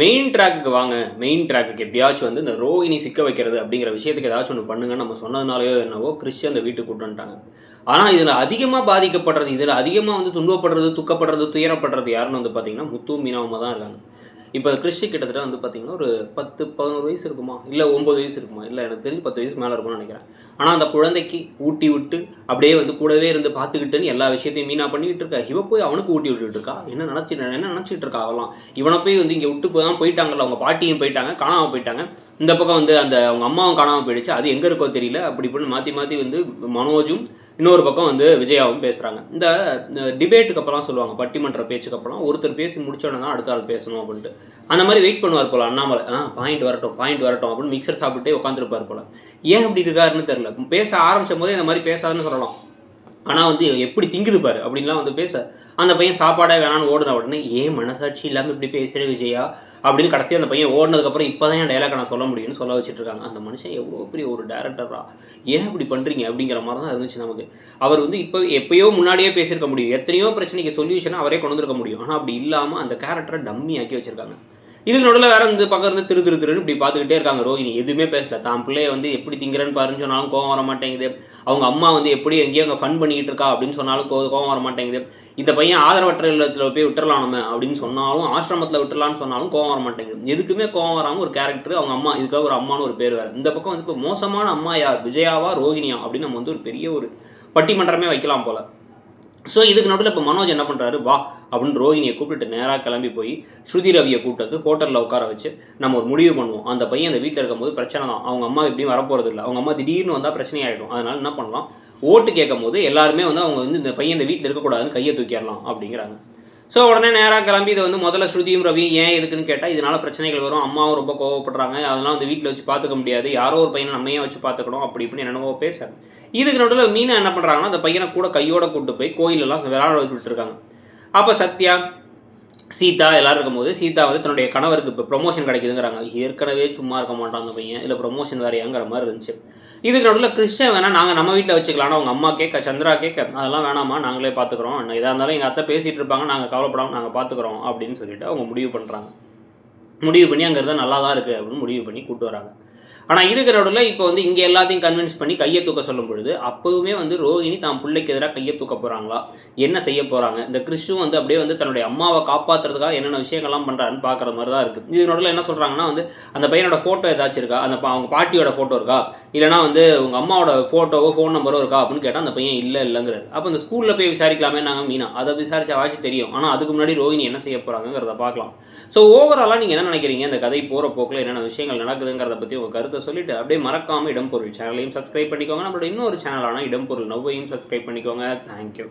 Main ட்ராக்குக்கு வாங்க. Main ட்ராக்குக்கு எப்படியாச்சும் வந்து இந்த ரோஹிணி சிக்க வைக்கிறது அப்படிங்கிற விஷயத்துக்கு ஏதாச்சும் ஒன்று பண்ணுங்கன்னு நம்ம சொன்னதுனாலயோ என்னவோ கிறிஸ்டியன் அந்த வீட்டுக்கு கூட்டு வந்துட்டாங்க. ஆனால் இதில் அதிகமாக பாதிக்கப்படுறது இதில் அதிகமாக வந்து துன்பப்படுறது துக்கப்படுறது துயரப்படுறது யாருன்னு வந்து பார்த்தீங்கன்னா முத்து மீனாவமாக தான் இருக்காங்க. இப்போ கிறிஸ்டி கிட்டத்தட்ட வந்து பார்த்தீங்கன்னா ஒரு பத்து பதினோரு வயசு இருக்குமா? இல்லை ஒம்பது வயசு இருக்குமா? இல்லை எனக்கு தெரிஞ்சு பத்து வயசு மேலே இருக்கும்னு நினைக்கிறேன். ஆனால் அந்த குழந்தைக்கு ஊட்டி விட்டு அப்படியே வந்து கூடவே இருந்து பார்த்துக்கிட்டுன்னு எல்லா விஷயத்தையும் மீனா பண்ணிக்கிட்டு இருக்கா? இவ போய் அவனுக்கு ஊட்டி விட்டுட்டு இருக்கா? என்ன நினச்சி என்ன நினச்சிட்டு இருக்கா அவெல்லாம்? இவனை போய் வந்து இங்கே விட்டு போய் தான் போயிட்டாங்கல்ல அவங்க பாட்டியும் போயிட்டாங்க காணாமல் போயிட்டாங்க. இந்த பக்கம் வந்து அந்த அவங்க அம்மாவும் காணாமல் போயிடுச்சு. அது எங்கே இருக்கோ தெரியல. அப்படி இப்படின்னு மாற்றி மாற்றி வந்து மனோஜும் இன்னொரு பக்கம் வந்து விஜயாவும் பேசுகிறாங்க இந்த டிபேட்டுக்கு அப்புறம் சொல்லுவாங்க. பட்டிமன்ற பேச்சுக்கு அப்புறம் ஒருத்தர் பேசி முடிச்சோடனே தான் அடுத்த ஆள் பேசணும் அப்படின்ட்டு. அந்த மாதிரி வெயிட் பண்ணுவார் போல அண்ணாமலை. ஆ பாயிண்ட் வரட்டும் பாயிண்ட் வரட்டும் அப்படின்னு மிக்சர் சாப்பிட்டே உட்காந்துருப்பார் போல. ஏன் அப்படி இருக்காருன்னு தெரில பேச ஆரம்பிச்சும் போதே இந்த மாதிரி பேசாதுன்னு சொல்லலாம். ஆனால் வந்து எப்படி திங்குது பாரு அப்படின்லாம் வந்து பேச அந்த பையன் சாப்பாடே வேணான்னு ஓடுன உடனே ஏன் மனசாட்சி இல்லாமல் இப்படி பேசுகிற விஜயா? அப்படின்னு கடைசியாக அந்த பையன் ஓடினதுக்கப்புறம் இப்போ தான் என் டைலாக் நான் சொல்ல முடியும்னு சொல்ல வச்சுட்டு இருக்காங்க அந்த மனுஷன் எவ்வளோ பெரிய ஒரு டேரக்டரா ஏன் இப்படி பண்ணுறீங்க அப்படிங்கிற மாதிரி தான் இருந்துச்சு நமக்கு. அவர் வந்து இப்போ எப்பயோ முன்னாடியே பேசியிருக்க முடியும். எத்தனையோ பிரச்சனைக்கு சொல்யூஷனை அவரே கொண்டு வந்திருக்க முடியும். ஆனால் அப்படி இல்லாமல் அந்த கேரக்டரை டம்மி ஆக்கி வச்சிருக்காங்க. இதுக்கு நடுவில் வேற வந்து பக்கம் இருந்து திரு திரு திருன்னு இப்படி பார்த்துக்கிட்டே இருக்காங்க. ரோஹிணி எதுவுமே பேசல. தான் பிள்ளைய வந்து எப்படி திங்கிறேன்னு பாருன்னு சொன்னாலும் கோவம் வர மாட்டேங்குது. அவங்க அம்மா வந்து எப்படி எங்கேயோ அங்கே ஃபன் பண்ணிக்கிட்டு இருக்கா அப்படின்னு சொன்னாலும் கோ கோவம் வர மாட்டேங்குது. இந்த பையன் ஆதரவற்ற இல்லத்தில் போய் விட்டுறலாம் நம்ம அப்படின்னு சொன்னாலும் ஆசிரமத்தில் விட்டுறலாம்னு சொன்னாலும் கோவம் வர மாட்டேங்குது. எதுக்குமே கோவம் வராமல் ஒரு கேரக்டர் அவங்க அம்மா இதுக்காக ஒரு அம்மான்னு ஒரு பேர் வேறு. இந்த பக்கம் வந்து இப்போ மோசமான அம்மா யார்? விஜயாவா ரோஹிணியா? அப்படின்னு நம்ம வந்து ஒரு பெரிய ஒரு பட்டிமன்றமே வைக்கலாம் போல். ஸோ இதுக்கு நடுவில் இப்போ மனோஜ் என்ன பண்ணுறாரு வா அப்படின்னு ரோஹினியை கூப்பிட்டு நேராக கிளம்பி போய் ஸ்ருதி ரவியை கூப்பிட்டு ஹோட்டலில் உட்கார வச்சு நம்ம ஒரு முடிவு பண்ணுவோம். அந்த பையன் அந்த வீட்டில் இருக்கும்போது பிரச்சனை தான். அவங்க அம்மா எப்படியும் வரப்போகிறது இல்லை அவங்க அம்மா திடீர்னு வந்தால் பிரச்சனையாயிடும். அதனால் என்ன பண்ணலாம்? ஓட்டு கேட்கும் போது எல்லாருமே வந்து அவங்க வந்து இந்த பையன் இந்த வீட்டில் இருக்கக்கூடாதுன்னு கையை தூக்கிடலாம் அப்படிங்கிறாங்க. ஸோ உடனே நேராக கிளம்பி இதை வந்து முதல்ல ஸ்ருதியும் ரவி ஏன் எதுக்குன்னு கேட்டால் இதனால் பிரச்சனைகள் வரும். அம்மாவும் ரொம்ப கோவப்படுறாங்க. அதெல்லாம் வந்து வீட்டில் வச்சு பார்த்துக்க முடியாது. யாரோ ஒரு பையனை நம்மையே வச்சு பார்த்துக்கணும் அப்படி இப்படின்னு என்னென்னவோ பேச இதுக்கு நடுவில் மீனா என்ன பண்ணுறாங்கன்னா அந்த பையனை கூட கையோட கூட்டு போய் கோயிலெல்லாம் விளையாட விட்டுருக்காங்க அப்போ சத்யா சீதா எல்லாரும் இருக்கும்போது சீதா வந்து தன்னுடைய கணவருக்கு இப்போ ப்ரொமோஷன் கிடைக்குதுங்கிறாங்க. ஏற்கனவே சும்மா இருக்க மாட்டான் அந்த பையன். இல்லை ப்ரொமோஷன் வேறையாங்கிற மாதிரி இருந்துச்சு. இதுக்கு நடுவில் கிறிஸ்டன் வேணால் நாங்கள் நம்ம வீட்டில் வச்சுக்கலாம்னு அவங்க அம்மா கேட்க சந்திரா கேட்க அதெல்லாம் வேணாமா? நாங்களே பார்த்துக்குறோம் இதாக இருந்தாலும் எங்கள் அத்தை பேசிகிட்டு இருப்பாங்க நாங்கள் கவலைப்படாமல் நாங்கள் பார்த்துக்குறோம் அப்படின்னு சொல்லிட்டு அவங்க முடிவு பண்ணுறாங்க முடிவு பண்ணி அங்கே இருந்தால் நல்லா தான் இருக்குது அப்படின்னு முடிவு பண்ணி கூப்பிட்டு வராங்க. ஆனால் இதுக்கு நடுவில் இப்போ வந்து இங்கே எல்லாத்தையும் கன்வின்ஸ் பண்ணி கையை தூக்க சொல்லும் பொழுது அப்போவுமே வந்து ரோஹிணி தான் பிள்ளைக்கு எதிராக கையை தூக்க போகிறாங்களா என்ன செய்ய போகிறாங்க இந்த கிறிஸ்டும் வந்து அப்படியே வந்து தன்னுடைய அம்மாவை காப்பாற்றுறதுக்காக என்னென்ன விஷயங்கள்லாம் பண்ணுறாருன்னு பார்க்குற மாதிரி தான் இருக்குது இது நடுவில் என்ன சொல்கிறாங்கன்னா வந்து அந்த பையனோட ஃபோட்டோ ஏதாச்சும் இருக்கா? அந்த ப- அவங்க பாட்டியோட ஃபோட்டோ இருக்கா? இல்லைனா வந்து உங்கள் அம்மாவோட ஃபோட்டோவோ ஃபோன் நம்பரோ இருக்கா? அப்படின்னு கேட்டால் அந்த பையன் இல்லை இல்லைங்கிறாரு. அப்போ அந்த ஸ்கூலில் போய் விசாரிக்கலாமே நாங்கள் மீனா. அதை விசாரிச்சாவாச்சும் தெரியும். ஆனால் அதுக்கு முன்னாடி ரோஹிணி என்ன செய்ய போகிறாங்கிறத பார்க்கலாம். ஸோ ஓவராலாக நீங்கள் என்ன நினைக்கிறீங்க? இந்த கதை போகிற போக்கில் என்னென்ன விஷயங்கள் நடக்குதுங்கிறத பற்றி உங்கள் கருத்து கருத்தை சொல்லிட்டு அப்படியே மறக்காமல் இடம்பொருள் சேனலையும் சப்ஸ்கிரைப் பண்ணிக்கோங்க. நம்மளோட இன்னொரு சேனலான இடம்பொருள் நவ்வையும் சப்ஸ்கிரைப் பண்ணிக்கோங்க. தேங்க்யூ